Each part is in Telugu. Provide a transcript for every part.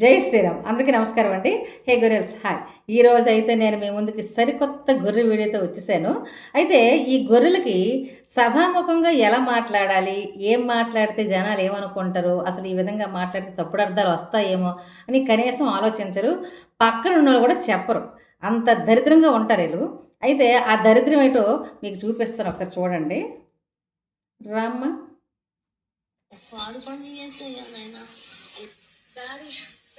జై శ్రీరామ్. అందరికీ నమస్కారం అండి. హే గొర్రెల్స్ హాయ్ ఈ రోజు అయితే నేను మీ ముందుకి సరికొత్త గొర్రె వీడియోతో వచ్చేసాను. అయితే ఈ గొర్రెలకి సభాముఖంగా ఎలా మాట్లాడాలి ఏం మాట్లాడితే జనాలు ఏమనుకుంటారు అసలు ఈ విధంగా మాట్లాడితే తప్పుడు అర్థాలు వస్తాయేమో అని కనీసం ఆలోచించరు. పక్కన ఉన్న వాళ్ళు కూడా చెప్పరు. అంత దరిద్రంగా ఉంటారు వీళ్ళు. అయితే ఆ దరిద్రం ఏంటో మీకు చూపిస్తాను ఒకసారి చూడండి. రామ్మ.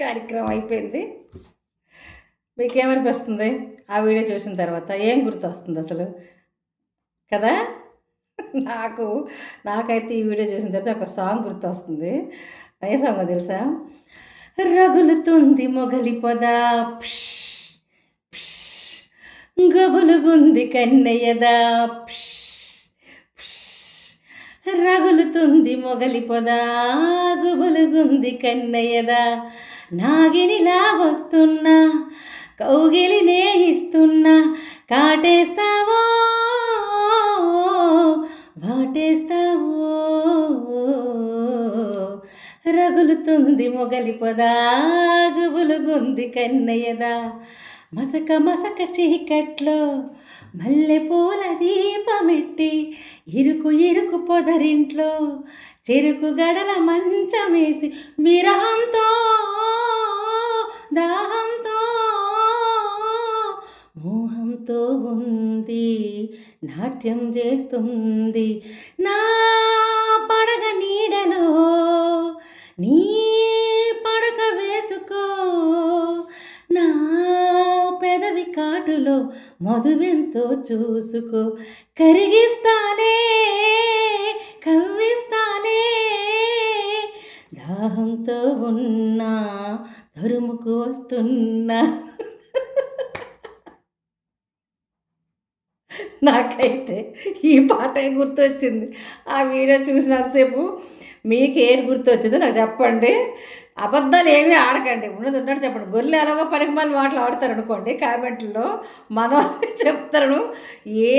కార్యక్రమం అయిపోయింది. మీకేమనిపిస్తుంది? ఆ వీడియో చూసిన తర్వాత ఏం గుర్తు వస్తుంది అసలు? కదా? నాకు నాకైతే ఈ వీడియో చూసిన తర్వాత ఒక సాంగ్ గుర్తు వస్తుంది ఏ సాంగ్ తెలుసా? రగులుతుంది మొగలి పొద. గబులుగుంది కన్నయ్యదా. రగులుతుంది మొగలి పొద. గుబులుగుంది కన్నయ్యదా. నాగినిలా వస్తున్నా కౌగిలి నేహిస్తున్నా కాటే రగులుతుంది మొగలి పొదా గుబులుగుంది కన్నయ్యదా. మసక మసక చీకట్లో మల్లెపూల దీపమెట్టి ఇరుకు ఇరుకు పొదరింట్లో చెరుకు గడల మంచమేసి విరహంతో దాహంతో మోహంతో ఉంది నాట్యం చేస్తుంది. నా పడగ నీడలో నీ పడక వేసుకో. నా పెదవి కాటులో మధువెంతో చూసుకో. కరిగిస్తాలే కవ్విస్తాలే. దాహంతో ఉన్నా తరుముకు వస్తున్నా. నాకైతే ఈ పాటే గుర్తొచ్చింది. ఆ వీడియో చూసినంతసేపు మీకు ఏది గుర్తొచ్చిందో నాకు చెప్పండి. అబద్ధాలు ఏమీ ఆడకండి. ఉన్నది ఉన్నట్టు చెప్పండి. గొర్రెలు ఎలాగో పనికి మళ్ళీ మాటలు ఆడతారు అనుకోండి కామెంట్లో మనం చెప్తారు.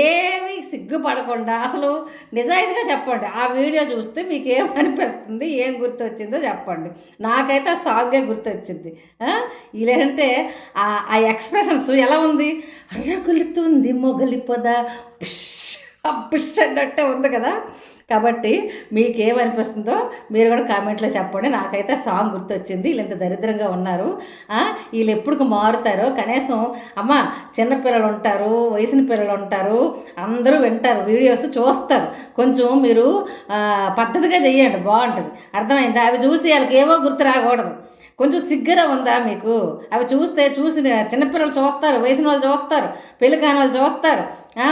ఏమీ సిగ్గుపడకుండా అసలు నిజాయితీగా చెప్పండి. ఆ వీడియో చూస్తే మీకు ఏమనిపిస్తుంది ఏం గుర్తొచ్చిందో చెప్పండి. నాకైతే ఆ సాంగే గుర్తొచ్చింది. ఇలాంటే ఆ ఆ ఎక్స్ప్రెషన్స్ ఎలా ఉంది? అర్రగులుతుంది మొగలి పొద. పుష్! పుష్ అన్నట్టే ఉంది కదా. కాబట్టి మీకు ఏమనిపిస్తుందో మీరు కూడా కామెంట్లో చెప్పండి. నాకైతే సాంగ్ గుర్తొచ్చింది. వీళ్ళు ఇంత దరిద్రంగా ఉన్నారు. వీళ్ళు ఎప్పుడు మారుతారో కనీసం అమ్మ చిన్నపిల్లలు ఉంటారు వయసిన పిల్లలు ఉంటారు అందరూ వింటారు వీడియోస్ చూస్తారు. కొంచెం మీరు పద్ధతిగా చెయ్యండి. బాగుంటుంది. అర్థమైందా? అవి చూసి వాళ్ళకి ఏవో గుర్తు రాకూడదు. కొంచెం సిగ్గర ఉందా మీకు? అవి చూస్తే చూసి చిన్నపిల్లలు చూస్తారు వయసిన వాళ్ళు చూస్తారు పెళ్ళి కాని వాళ్ళు చూస్తారు.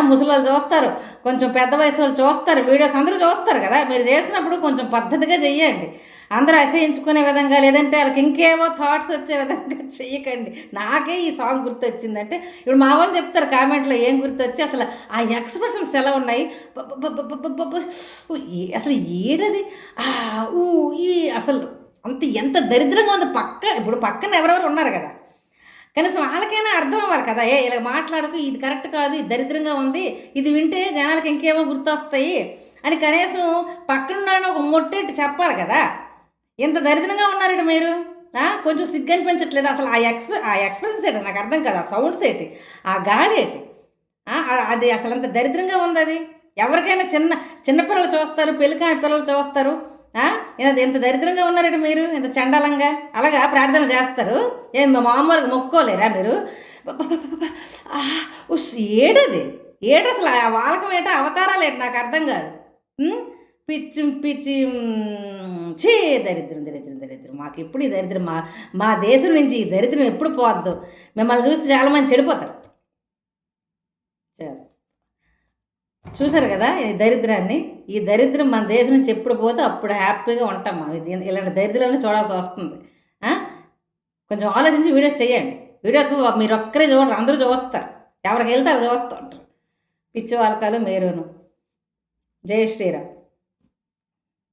ముసలి వాళ్ళు చూస్తారు. కొంచెం పెద్ద వయసు వాళ్ళు చూస్తారు. వీడియోస్ అందరూ చూస్తారు కదా. మీరు చేసినప్పుడు కొంచెం పద్ధతిగా చెయ్యండి. అందరూ అసహించుకునే విధంగా లేదంటే వాళ్ళకి ఇంకేవో థాట్స్ వచ్చే విధంగా చెయ్యకండి. నాకే ఈ సాంగ్ గుర్తొచ్చిందంటే ఇప్పుడు మా వాళ్ళు చెప్తారు కామెంట్లో ఏం గుర్తొచ్చి అసలు ఆ ఎక్స్ప్రెషన్స్ ఎలా ఉన్నాయి? అసలు ఏడది? ఆ, ఊ ఈ అసలు అంత ఎంత దరిద్రంగా ఉంది పక్క ఇప్పుడు పక్కన ఎవరెవరు ఉన్నారు కదా. కనీసం వాళ్ళకైనా అర్థం అవ్వాలి కదా. ఏ ఇలా మాట్లాడకు ఇది కరెక్ట్ కాదు ఇది దరిద్రంగా ఉంది ఇది వింటే జనాలకి ఇంకేమో గుర్తొస్తాయి అని కనీసం పక్కన ఒక మొట్టెట్టి చెప్పాలి కదా. ఎంత దరిద్రంగా ఉన్నారండి మీరు? కొంచెం సిగ్గు అనిపించట్లేదు అసలు ఆ ఎక్స్ప్రె ఆ ఎక్స్ప్రెషన్స్ ఏంటి? నాకు అర్థం కదా సౌండ్స్ ఏంటి? ఆ గాలి ఏంటి? అది అసలు అంత దరిద్రంగా ఉంది అది? ఎవరికైనా చిన్న చిన్నపిల్లలు చూస్తారు పెళ్ళికాని పిల్లలు చూస్తారు ఇంత ఎంత దరిద్రంగా ఉన్నారండి మీరు? ఎంత చండాలంగా? అలాగా ప్రార్థన చేస్తారు. ఏం మా మామూలుగా మొక్కోలేరా మీరు? ఉస్, ఏడది ఏడు అసలు ఆ వాలకం ఏంటో అవతారాలు ఏంటి? నాకు అర్థం కాదు. పిచ్చి పిచ్చి చే ఛీ దరిద్రం దరిద్రం దరిద్రం. మాకు ఎప్పుడు ఈ దరిద్రం? మా మా దేశం నుంచి ఈ దరిద్రం ఎప్పుడు పోవద్దు. మిమ్మల్ని చూసి చాలామంది చెడిపోతారు. చూసారు కదా ఈ దరిద్రాన్ని? ఈ దరిద్రం మన దేశం నుంచి ఎప్పుడు పోతే అప్పుడు హ్యాపీగా ఉంటాం మనం. ఇది ఇలాంటి దరిద్రాన్ని చూడాల్సి వస్తుంది. కొంచెం ఆలోచించి వీడియోస్ చేయండి. వీడియోస్ మీరు ఒక్కరే చూడరు అందరూ చూస్తారు. ఎవరికి వెళ్తే అది చూస్తూ ఉంటారు. పిచ్చి వాళ్ళకాలు మీరును జై శ్రీరామ్.